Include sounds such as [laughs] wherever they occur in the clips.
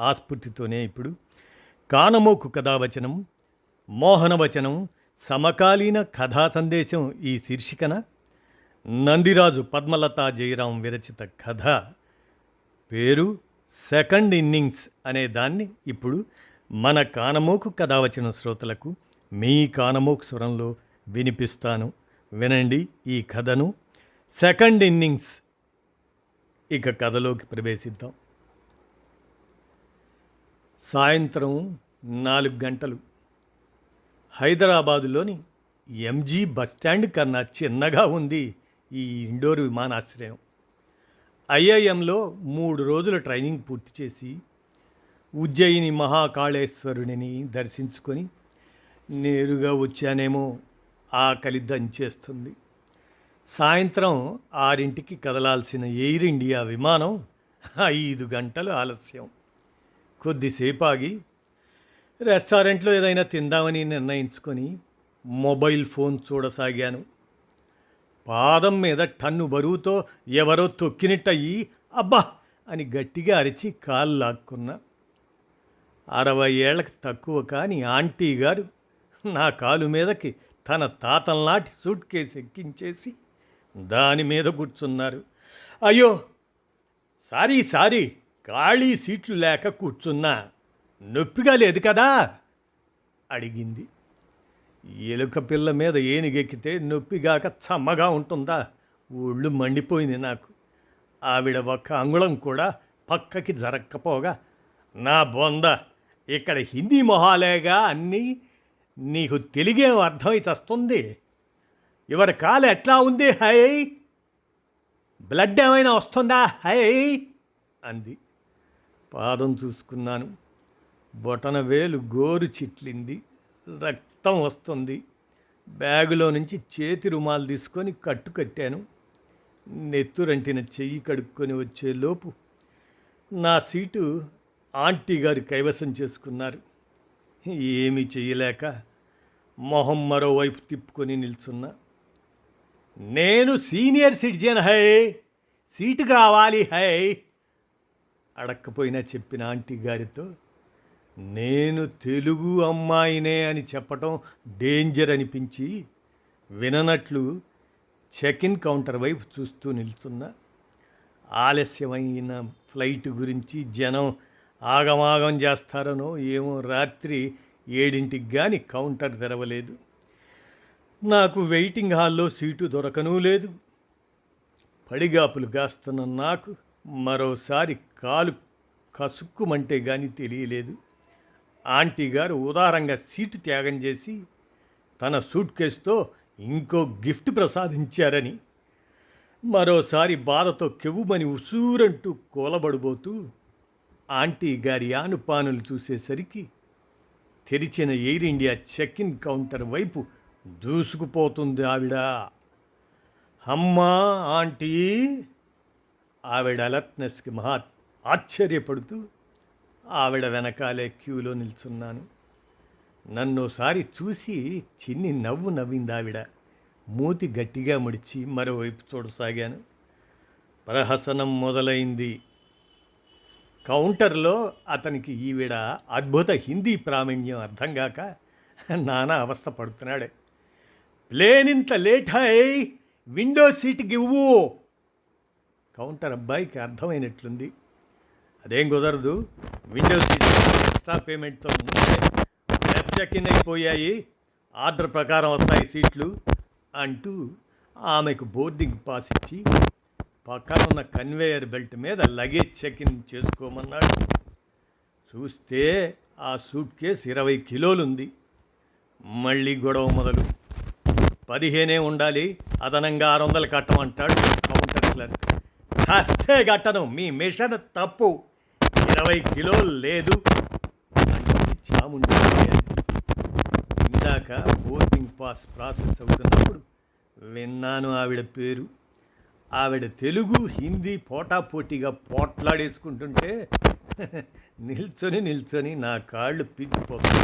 ఆస్ఫూర్తితోనే ఇప్పుడు. కానమోకు కథావచనం మోహనవచనం సమకాలీన కథా సందేశం ఈ శీర్షికన. నందిరాజు పద్మలతా జయరాం విరచిత కథ. పేరు సెకండ్ ఇన్నింగ్స్ అనే దాన్ని ఇప్పుడు మన కానమోకు కథావచన శ్రోతలకు మీ కానమోకు స్వరంలో వినిపిస్తాను. వినండి ఈ కథను. Second innings. ఇక కథలోకి ప్రవేశిద్దాం. సాయంత్రం నాలుగు గంటలు. హైదరాబాదులోని ఎంజీ బస్టాండ్ కన్నా చిన్నగా ఉంది ఈ ఇండోర్ విమానాశ్రయం. ఐఐఎంలో మూడు రోజుల ట్రైనింగ్ పూర్తి చేసి ఉజ్జయిని మహాకాళేశ్వరుడిని దర్శించుకొని నేరుగా వచ్చానేమో ఆకలి దంచేస్తుంది సాయంత్రం ఆరింటికి కదలాల్సిన ఎయిర్ ఇండియా విమానం ఐదు గంటలు ఆలస్యం. కొద్దిసేపు ఆగి రెస్టారెంట్లో ఏదైనా తిందామని నిర్ణయించుకొని మొబైల్ ఫోన్ చూడసాగాను. పాదం మీద టన్ను బరువుతో ఎవరో తొక్కినట్టయి అబ్బా! అని గట్టిగా అరిచి కాలు లాక్కున్నా. అరవై ఏళ్ళకి తక్కువ కాని ఆంటీ గారు నా కాలు మీదకి తన తాతల్నాటి సూట్ కేసు ఎక్కించేసి దాని మీద కూర్చున్నారు. అయ్యో! Sorry sorry! ఖాళీ సీట్లు లేక కూర్చున్నా నొప్పిగా లేదు కదా? అడిగింది. ఎలుక పిల్ల మీద ఏనుగెక్కితే నొప్పిగాక చమ్మగా ఉంటుందా? ఒళ్ళు మండిపోయింది నాకు. ఆవిడ ఒక్క అంగుళం కూడా పక్కకి జరక్కపోగా నా బొంద ఇక్కడ హిందీ మొహాలేగా అన్నీ నీకు తెలుగేం అర్థమై చస్తుంది. ఎవరి కాలు ఎట్లా ఉంది? హై బ్లడ్ ఏమైనా వస్తుందా? హై అంది. పాదం చూసుకున్నాను. బొటన వేలు గోరు చిట్లింది. రక్తం వస్తుంది. బ్యాగులో నుంచి చేతి రుమాలు తీసుకొని కట్టు కట్టాను. నెత్తురంటిన చెయ్యి కడుక్కొని వచ్చేలోపు నా సీటు ఆంటీ గారు కైవసం చేసుకున్నారు. ఏమీ చేయలేక మొహం మరోవైపు తిప్పుకొని నిల్చున్నా. నేను సీనియర్ సిటిజన్ హై సీటు కావాలి హై. అడక్కపోయినా చెప్పిన ఆంటీ గారితో నేను తెలుగు అమ్మాయినే అని చెప్పటం డేంజర్ అనిపించి విననట్లు చెక్ ఇన్ కౌంటర్ వైపు చూస్తూ నిల్చున్నా ఆలస్యమైన ఫ్లైట్ గురించి జనం ఆగమాగం చేస్తారనో ఏమో రాత్రి ఏడింటికి కానీ కౌంటర్ తెరవలేదు. నాకు వెయిటింగ్ హాల్లో సీటు దొరకనూ లేదు. పడిగాపులు కాస్తున్న నాకు మరోసారి కాలు కసుక్కుమంటే కానీ తెలియలేదు. ఆంటీ గారు ఉదారంగా సీటు త్యాగం చేసి తన సూట్ కేసుతో ఇంకో గిఫ్ట్ ప్రసాదించారని. మరోసారి బాధతో కెవ్వుమని ఉసూరంటూ కూలబడిపోతూ ఆంటీ గారి ఆనుపానులు చూసేసరికి తెరిచిన Air India check in counter వైపు దూసుకుపోతుంది ఆవిడ. అమ్మా ఆంటీ! ఆవిడ అలర్ట్నెస్కి మహా ఆశ్చర్యపడుతూ ఆవిడ వెనకాలే క్యూలో నిల్చున్నాను. నన్నోసారి చూసి చిన్ని నవ్వు నవ్వింది ఆవిడ. మూతి గట్టిగా ముడిచి మరోవైపు చూడసాగాను. ప్రహసనం మొదలైంది. కౌంటర్లో అతనికి ఈవిడ అద్భుత హిందీ ప్రావీణ్యం అర్థం కాక నానా అవస్థ పడుతున్నాడే. ప్లేన్ ఇంత లేట్ అయి విండో సీట్కి ఇవ్వు కౌంటర్ అబ్బాయికి అర్థమైనట్లుంది. అదేం కుదరదు. విండో సీట్ ఎక్స్ట్రా పేమెంట్తో చెక్ ఇన్ అయిపోయాయి ఆర్డర్ ప్రకారం వస్తాయి సీట్లు అంటూ ఆమెకు బోర్డింగ్ పాస్ ఇచ్చి పక్కన ఉన్న కన్వేయర్ బెల్ట్ మీద లగేజ్ చెక్ ఇన్ చేసుకోమన్నాడు. చూస్తే ఆ సూట్ కేస్ ఇరవై కిలోలుంది. మళ్ళీ గొడవ మొదలు. పదిహేనే ఉండాలి. అదనంగా ఆరు వందలు కట్టమంటాడు కౌంటర్ క్లర్క్ కాస్తే గట్టను మీ మిషన్ తప్పు. ఇరవై కిలోలు లేదు. చాముండి ఇందాక బోర్డింగ్ పాస్ ప్రాసెస్ అవుతున్నప్పుడు విన్నాను ఆవిడ పేరు. ఆవిడ తెలుగు హిందీ పోటాపోటీగా పోట్లాడేసుకుంటుంటే నిల్చొని నిల్చొని నా కాళ్ళు పిగిపోతాయి.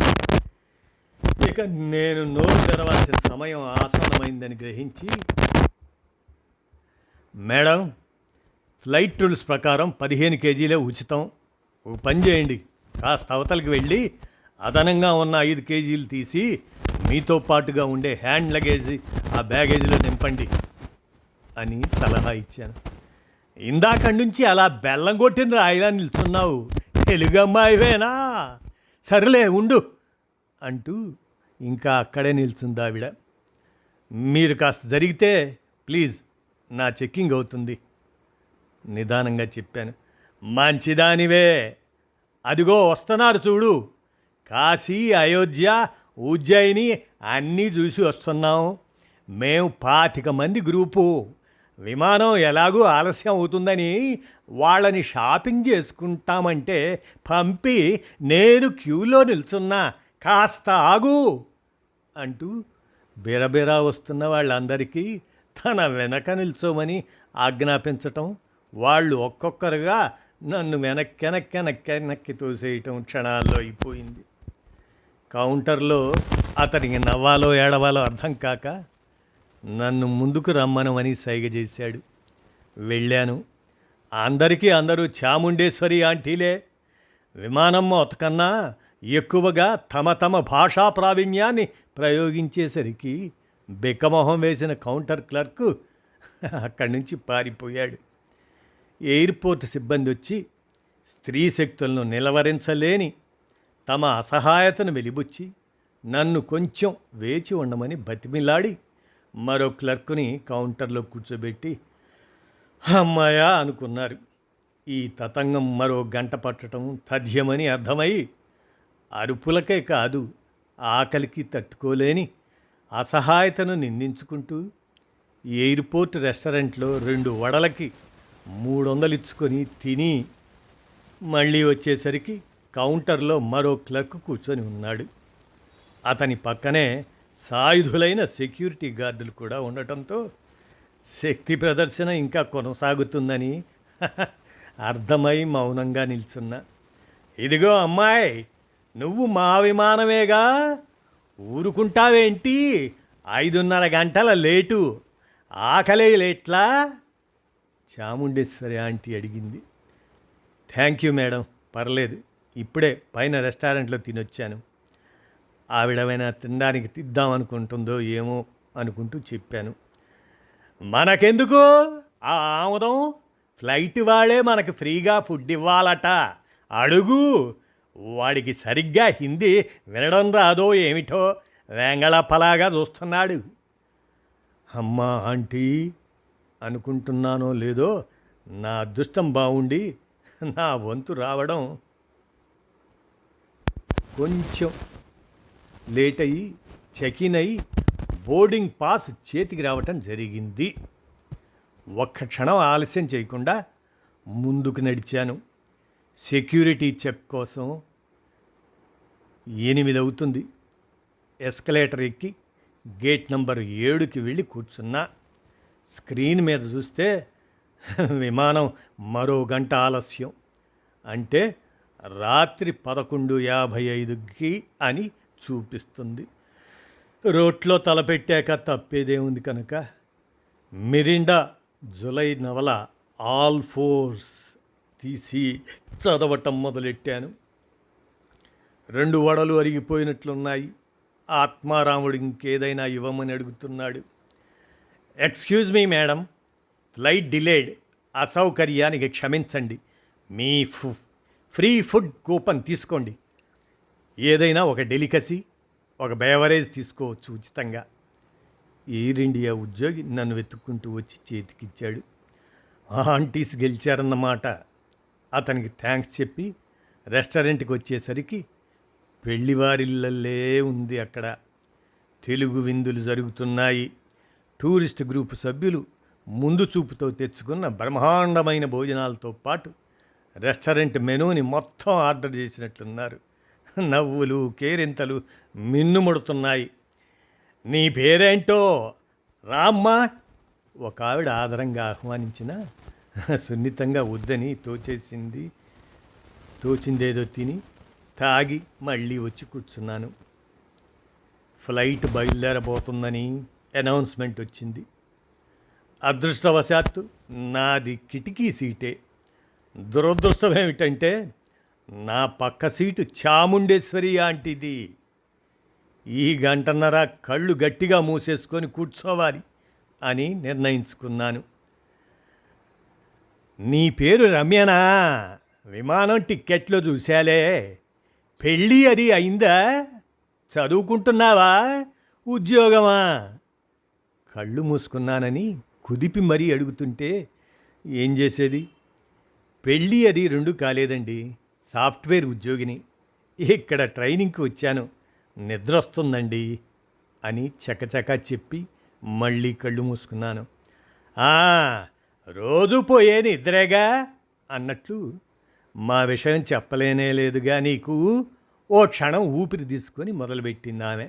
ఇక నేను నోరు తెరవాల్సిన సమయం ఆసన్నమైందని గ్రహించి మేడం ఫ్లైట్ రూల్స్ ప్రకారం పదిహేను కేజీలే ఉచితం. ఓ పని చేయండి. కాస్త అవతలకి వెళ్ళి అదనంగా ఉన్న ఐదు కేజీలు తీసి మీతో పాటుగా ఉండే హ్యాండ్ లగేజ్ ఆ బ్యాగేజీలో నింపండి అని సలహా ఇచ్చాను. ఇందాక నుంచి అలా బెల్లం కొట్టిన రాయిలా నిల్చున్నావు. తెలుగు అమ్మాయివేనా సరేలే ఉండు అంటూ ఇంకా అక్కడే నిల్చుంది ఆవిడ. మీరు కాస్త జరిగితే ప్లీజ్ నా చెక్కింగ్ అవుతుంది. నిదానంగా చెప్పాను. మంచిదానివే. అదిగో వస్తున్నారు చూడు. కాశీ అయోధ్య ఉజ్జయిని అన్నీ చూసి వస్తున్నాం. మేము పాతిక మంది గ్రూపు. విమానం ఎలాగూ ఆలస్యం అవుతుందని వాళ్ళని షాపింగ్ చేసుకుంటామంటే పంపి నేను క్యూలో నిల్చున్నా. కాస్త ఆగు అంటూ బిరబిరా వస్తున్న వాళ్ళందరికీ తన వెనక నిల్చోమని ఆజ్ఞాపించటం వాళ్ళు ఒక్కొక్కరుగా నన్ను వెనక్కి వెనక్కి వెనక్కి వెనక్కి తోసేయటం క్షణాల్లో అయిపోయింది. కౌంటర్లో అతనికి నవ్వాలో ఏడవాలో అర్థం కాక నన్ను ముందుకు రమ్మనమని సైగ చేశాడు. వెళ్ళాను. అందరికీ అందరూ చాముండేశ్వరి ఆంటీలే. విమానం మోతకన్నా ఎక్కువగా తమ తమ భాషా ప్రావీణ్యాన్ని ప్రయోగించేసరికి బిక్కమొహం వేసిన కౌంటర్ క్లర్క్ అక్కడి నుంచి పారిపోయాడు. ఎయిర్పోర్ట్ సిబ్బంది వచ్చి స్త్రీ శక్తులను నిలవరించలేని తమ అసహాయతను వెలిబుచ్చి నన్ను కొంచెం వేచి ఉండమని బతిమిలాడి మరో క్లర్క్ని కౌంటర్లో కూర్చోబెట్టి అమ్మాయా అనుకున్నారు. ఈ తతంగం మరో గంట పట్టడం తథ్యమని అర్థమై అరుపులకే కాదు ఆకలికి తట్టుకోలేని అసహాయతను నిందించుకుంటూ ఎయిర్పోర్ట్ రెస్టారెంట్లో రెండు వడలకి మూడు వందలు ఇచ్చుకొని తిని మళ్ళీ వచ్చేసరికి కౌంటర్లో మరో క్లర్క్ కూర్చొని ఉన్నాడు. అతని పక్కనే సాయుధులైన సెక్యూరిటీ గార్డులు కూడా ఉండటంతో శక్తి ప్రదర్శన ఇంకా కొనసాగుతుందని [laughs] అర్థమై మౌనంగా నిల్చున్నా. ఇదిగో అమ్మాయి నువ్వు మా విమానమేగా ఊరుకుంటావేంటి? ఐదున్నర గంటల లేటు. ఆకలే లేట్లా చాముండేశ్వరి ఆంటీ అడిగింది. Thank you madam. పర్లేదు. ఇప్పుడే పైన రెస్టారెంట్లో తినొచ్చాను. ఆవిడమైనా తినడానికి తిద్దామనుకుంటుందో ఏమో అనుకుంటూ చెప్పాను. మనకెందుకు? ఆ ఆముదం? ఫ్లైట్ వాళ్ళే మనకు ఫ్రీగా ఫుడ్ ఇవ్వాలట. అడుగు. వాడికి సరిగ్గా హిందీ వినడం రాదో ఏమిటో వేంగళప్పలాగా చూస్తున్నాడు. అమ్మా ఆంటీ. అనుకుంటున్నానో లేదో నా అదృష్టం బాగుండి నా వంతు రావడం కొంచెం లేట్ అయ్యి చెకిన్ అయ్యి బోర్డింగ్ పాస్ చేతికి రావటం జరిగింది. ఒక్క క్షణం ఆలస్యం చేయకుండా ముందుకు నడిచాను. సెక్యూరిటీ చెక్ కోసం ఎనిమిది అవుతుంది. ఎస్కలేటర్ ఎక్కి గేట్ నంబర్ ఏడుకి వెళ్ళి కూర్చున్నా. స్క్రీన్ మీద చూస్తే [laughs] విమానం మరో గంట ఆలస్యం. అంటే రాత్రి పదకొండు యాభై ఐదుకి అని చూపిస్తుంది. రోట్లో తలపెట్టాక తప్పేదే ఉంది కనుక. మిరిండా జులై నవల ఆల్ ఫోర్స్ తీసి చదవటం మొదలెట్టాను. రెండు వడలు అరిగిపోయినట్లున్నాయి. ఆత్మారాముడు ఇంకేదైనా ఇవ్వమని అడుగుతున్నాడు. Excuse me madam flight delayed అసౌకర్యానికి క్షమించండి. మీ ఫు ఫ్రీ ఫుడ్ కూపన్ తీసుకోండి. ఏదైనా ఒక డెలికసీ ఒక బేవరేజ్ తీసుకోవచ్చు ఉచితంగా. ఎయిర్ ఇండియా ఉద్యోగి నన్ను వెతుక్కుంటూ వచ్చి చేతికిచ్చాడు. ఆంటీస్ గెలిచారన్నమాట. అతనికి థ్యాంక్స్ చెప్పి రెస్టారెంట్కి వచ్చేసరికి పెళ్ళివారిళ్ళల్లే ఉంది అక్కడ. తెలుగు విందులు జరుగుతున్నాయి. టూరిస్ట్ గ్రూప్ సభ్యులు ముందు చూపుతో తెచ్చుకున్న బ్రహ్మాండమైన భోజనాలతో పాటు రెస్టారెంట్ మెనూని మొత్తం ఆర్డర్ చేసినట్లున్నారు. నవ్వులు కేరింతలు మిన్నుముడుతున్నాయి నీ పేరేంటో రామ్మా! ఒక ఆవిడ ఆదరంగా ఆహ్వానించిన సున్నితంగా వద్దని తోచేసింది. తోచిందేదో తిని తాగి మళ్ళీ వచ్చి కూర్చున్నాను. ఫ్లైట్ బయలుదేరబోతుందని అనౌన్స్మెంట్ వచ్చింది. అదృష్టవశాత్తు నాది కిటికీ సీటే. దురదృష్టం ఏమిటంటే నా పక్క సీటు చాముండేశ్వరి ఆంటీది. ఈ గంటన్నర కళ్ళు గట్టిగా మూసేసుకొని కూర్చోవాలి అని నిర్ణయించుకున్నాను. నీ పేరు రమ్యనా? విమానం టిక్కెట్లో చూశాలే. పెళ్ళి అది అయిందా? చదువుకుంటున్నావా? ఉద్యోగమా? కళ్ళు మూసుకున్నానని కుదిపి మరీ అడుగుతుంటే ఏం చేసేది? పెళ్ళి అది రెండు కాలేదండి. సాఫ్ట్వేర్ ఉద్యోగిని. ఇక్కడ ట్రైనింగ్కి వచ్చాను. నిద్ర వస్తుందండి అని చకచకా చెప్పి మళ్ళీ కళ్ళు మూసుకున్నాను. రోజు పోయే నిద్రేగా అన్నట్లు మా విషయం చెప్పలేనే లేదుగా నీకు? ఓ క్షణం ఊపిరి తీసుకొని మొదలుపెట్టింది ఆమె.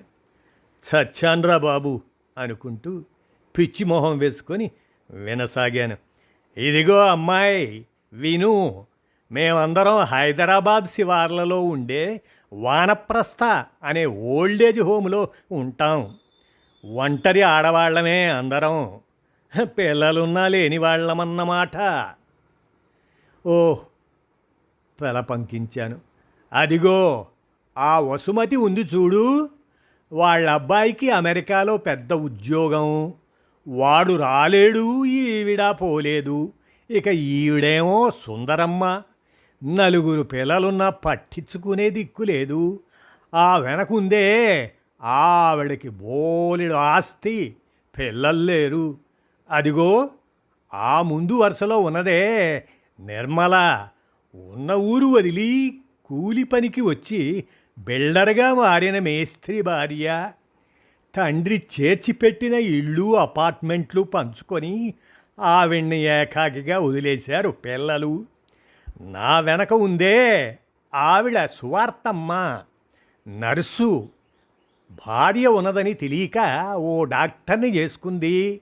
చచ్చాన్రా బాబు అనుకుంటూ పిచ్చి మొహం వేసుకొని వినసాగాను. ఇదిగో అమ్మాయి విను. మేమందరం హైదరాబాద్ శివార్లలో ఉండే వానప్రస్థ అనే ఓల్డేజ్ హోమ్లో ఉంటాం. ఒంటరి ఆడవాళ్ళమే అందరం. పిల్లలున్నా లేని వాళ్ళమన్నమాట. ఓ తల పంకించాను. అదిగో ఆ వసుమతి ఉంది చూడు. వాళ్ళ అబ్బాయికి అమెరికాలో పెద్ద ఉద్యోగం. వాడు రాలేడు ఈవిడ పోలేదు. ఇక ఈవిడేమో సుందరమ్మ. నలుగురు పిల్లలున్నా పట్టించుకునే దిక్కు లేదు. ఆ వెనకుందే ఆవిడకి బోలెడు ఆస్తి పిల్లలు లేరు. అదిగో ఆ ముందు వరుసలో ఉన్నదే నిర్మల. ఉన్న ఊరు వదిలి కూలి పనికి వచ్చి బిల్డర్గా మారిన మేస్త్రి భార్య. తండ్రి చేర్చిపెట్టిన ఇళ్ళు అపార్ట్మెంట్లు పంచుకొని ఆవిడ్ని ఏకాకిగా వదిలేశారు పిల్లలు. నా వెనక ఉందే ఆవిడ సువార్తమ్మ నర్సు. భార్య ఉన్నదని తెలియక ఓ డాక్టర్ని చేసుకుంది.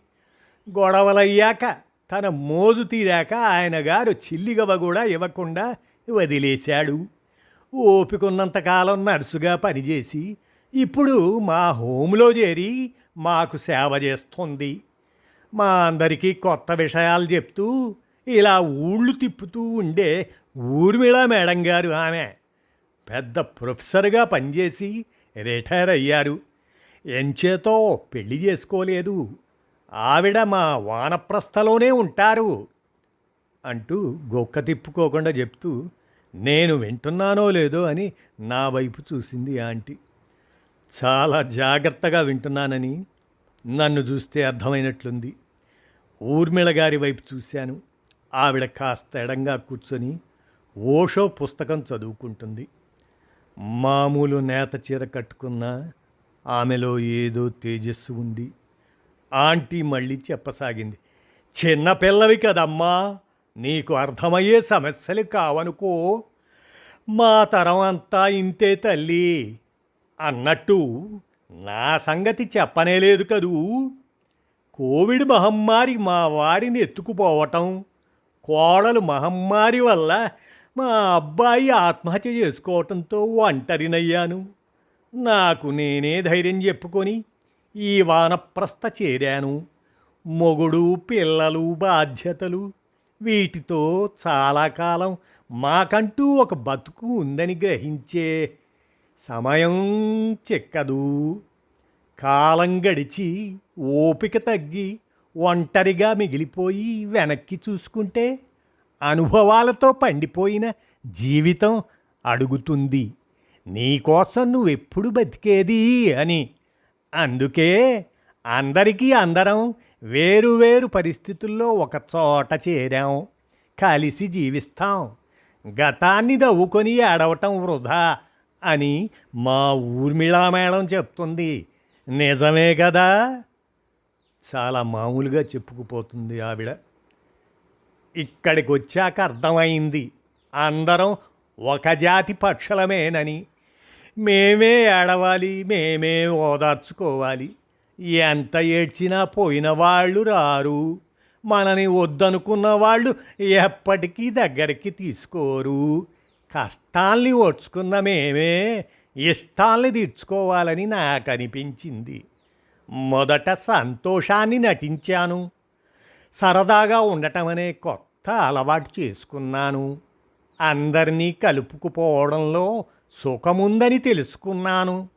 గొడవలయ్యాక తన మోజు తీరాక ఆయన గారు చిల్లిగవ కూడా ఇవ్వకుండా వదిలేశాడు. ఓపికన్నంతకాలం నర్సుగా పనిచేసి ఇప్పుడు మా హోమ్లో చేరి మాకు సేవ చేస్తుంది. మా అందరికీ కొత్త విషయాలు చెప్తూ ఇలా ఊళ్ళు తిప్పుతూ ఉండే ఊర్మిళ మేడం గారు ఆమె పెద్ద ప్రొఫెసర్గా పనిచేసి రిటైర్ అయ్యారు. ఎంచేతో పెళ్ళి చేసుకోలేదు. ఆవిడ మా వానప్రస్థలోనే ఉంటారు అంటూ గొక్క తిప్పుకోకుండా చెప్తూ నేను వింటున్నానో లేదో అని నా వైపు చూసింది ఆంటీ. చాలా జాగ్రత్తగా వింటున్నానని నన్ను చూస్తే అర్థమైనట్లుంది. ఊర్మిళ గారి వైపు చూశాను. ఆవిడ కాస్త ఎడంగా కూర్చొని ఓషో పుస్తకం చదువుకుంటుంది. మామూలు నేత చీర కట్టుకున్న ఆమెలో ఏదో తేజస్సు ఉంది. ఆంటీ మళ్ళీ చెప్పసాగింది చిన్నపిల్లవి కదమ్మా నీకు అర్థమయ్యే సమస్యలు కావనుకో మా తరం అంతా ఇంతే తల్లి. అన్నట్టు నా సంగతి చెప్పనే లేదు కదూ. కోవిడ్ మహమ్మారి మా వారిని ఎత్తుకుపోవటం కోడలు మహమ్మారి వల్ల మా అబ్బాయి ఆత్మహత్య చేసుకోవటంతో ఒంటరినయ్యాను. నాకు నేనే ధైర్యం చెప్పుకొని ఈ వానప్రస్థ చేరాను. మొగుడు పిల్లలు బాధ్యతలు వీటితో చాలా కాలం మాకంటూ ఒక బతుకు ఉందని గ్రహించే సమయం చెక్కదు. కాలం గడిచి ఓపిక తగ్గి ఒంటరిగా మిగిలిపోయి వెనక్కి చూసుకుంటే అనుభవాలతో పండిపోయిన జీవితం అడుగుతుంది. నీకోసం నువ్వెప్పుడు బతికేది అని. అందుకే అందరికీ అందరం వేరు వేరు పరిస్థితుల్లో ఒక చోట చేరాం. కలిసి జీవిస్తాం. గతాన్ని దవ్వుకొని ఏడవటం వృధా. అని మా ఊర్మిళా మేడం చెప్తుంది. నిజమే కదా? చాలా మామూలుగా చెప్పుకుపోతుంది ఆవిడ. ఇక్కడికి వచ్చాక అర్థమైంది. అందరం ఒక జాతి పక్షులమేనని. మేమే ఏడవాలి మేమే ఓదార్చుకోవాలి. ఎంత ఏడ్చినా పోయిన వాళ్ళు రారు. మనని వద్దనుకున్న వాళ్ళు ఎప్పటికీ దగ్గరికి తీసుకోరు. కష్టాల్ని ఓడ్చుకున్న మేమే ఇష్టాల్ని తీర్చుకోవాలని నాకు అనిపించింది మొదట సంతోషాన్ని నటించాను. సరదాగా ఉండటం అనే కొత్త అలవాటు చేసుకున్నాను. అందరినీ కలుపుకుపోవడంలో సుఖముందని తెలుసుకున్నాను.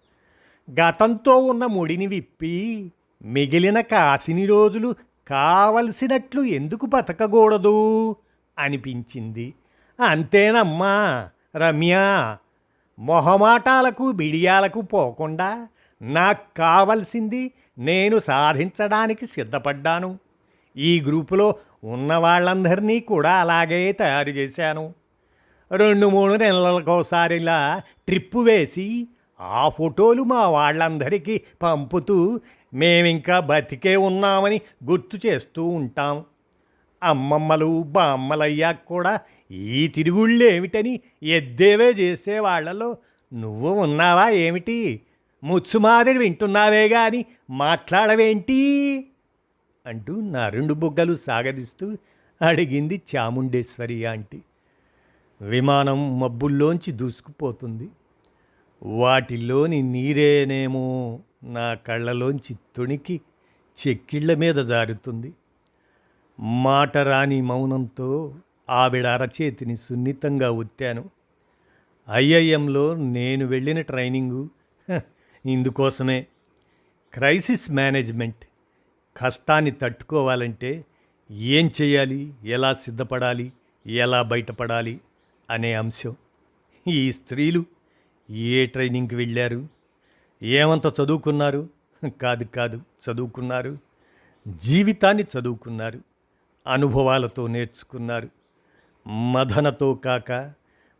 గతంతో ఉన్న ముడిని విప్పి మిగిలిన కాసిని రోజులు కావలసినట్లు ఎందుకు బతకకూడదు అనిపించింది. అంతేనమ్మా రమ్య. మొహమాటాలకు బిడియాలకు పోకుండా నాకు కావలసింది నేను సాధించడానికి సిద్ధపడ్డాను. ఈ గ్రూపులో ఉన్న వాళ్ళందరినీ కూడా అలాగే తయారు చేశాను. రెండు మూడు నెలలకోసారిలా ట్రిప్పు వేసి ఆ ఫోటోలు మా వాళ్ళందరికీ పంపుతూ మేమింకా బతికే ఉన్నామని గుర్తు చేస్తూ ఉంటాం. అమ్మమ్మలు బామ్మలయ్యాక కూడా ఈ తిరుగుళ్ళేమిటని ఎద్దేవే చేసే వాళ్ళలో నువ్వు ఉన్నావా ఏమిటి? ముచ్చు మాదిరి వింటున్నావే గాని మాట్లాడవేంటి? అంటూ నా రెండు బుగ్గలు సాగదిస్తూ అడిగింది చాముండేశ్వరి ఆంటీ. విమానం మబ్బుల్లోంచి దూసుకుపోతుంది. వాటిలోని నీరేనేమో నా కళ్ళలోంచి తొణికి చెక్కిళ్ళ మీద జారుతుంది. మాట రాని మౌనంతో ఆవిడ అరచేతిని సున్నితంగా ఒత్తాను ఐఐఎంలో నేను వెళ్ళిన ట్రైనింగు ఇందుకోసమే. Crisis management. కష్టాన్ని తట్టుకోవాలంటే ఏం చేయాలి ఎలా సిద్ధపడాలి? ఎలా బయటపడాలి? అనే అంశం. ఈ స్త్రీలు ఏ ట్రైనింగ్కి వెళ్ళారు? ఏమంత చదువుకున్నారు? కాదు కాదు చదువుకున్నారు. జీవితాన్ని చదువుకున్నారు. అనుభవాలతో నేర్చుకున్నారు. మదనతో కాక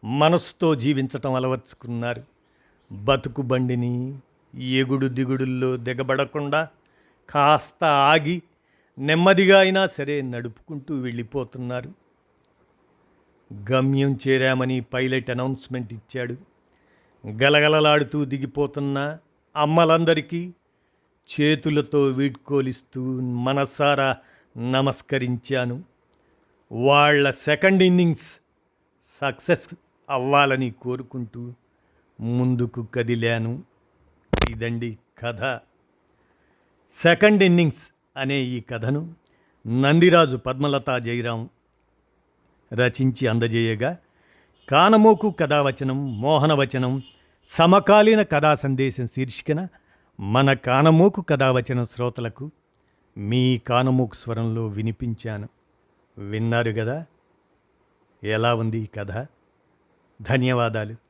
మనసుతో జీవించటం అలవర్చుకున్నారు. బతుకు బండిని ఎగుడు దిగుడుల్లో దిగబడకుండా కాస్త ఆగి నెమ్మదిగా అయినా సరే నడుపుకుంటూ వెళ్ళిపోతున్నారు. గమ్యం చేరామని పైలట్ అనౌన్స్మెంట్ ఇచ్చాడు. గలగలలాడుతూ దిగిపోతున్న అమ్మలందరికీ చేతులతో వీడ్కోలిస్తూ మనసారా నమస్కరించాను. వాళ్ళ సెకండ్ ఇన్నింగ్స్ సక్సెస్ అవ్వాలని కోరుకుంటూ ముందుకు కదిలాను. ఇదండి కథ. సెకండ్ ఇన్నింగ్స్ అనే ఈ కథను నందిరాజు పద్మలతా జయరాం రచించి అందజేయగా కానమోకు కథావచనం మోహనవచనం సమకాలీన కథా సందేశం శీర్షికన మన కానమోకు కథావచనం శ్రోతలకు మీ కానమోకు స్వరంలో వినిపించాను. విన్నారు కదా ఎలా ఉంది ఈ కథ? ధన్యవాదాలు.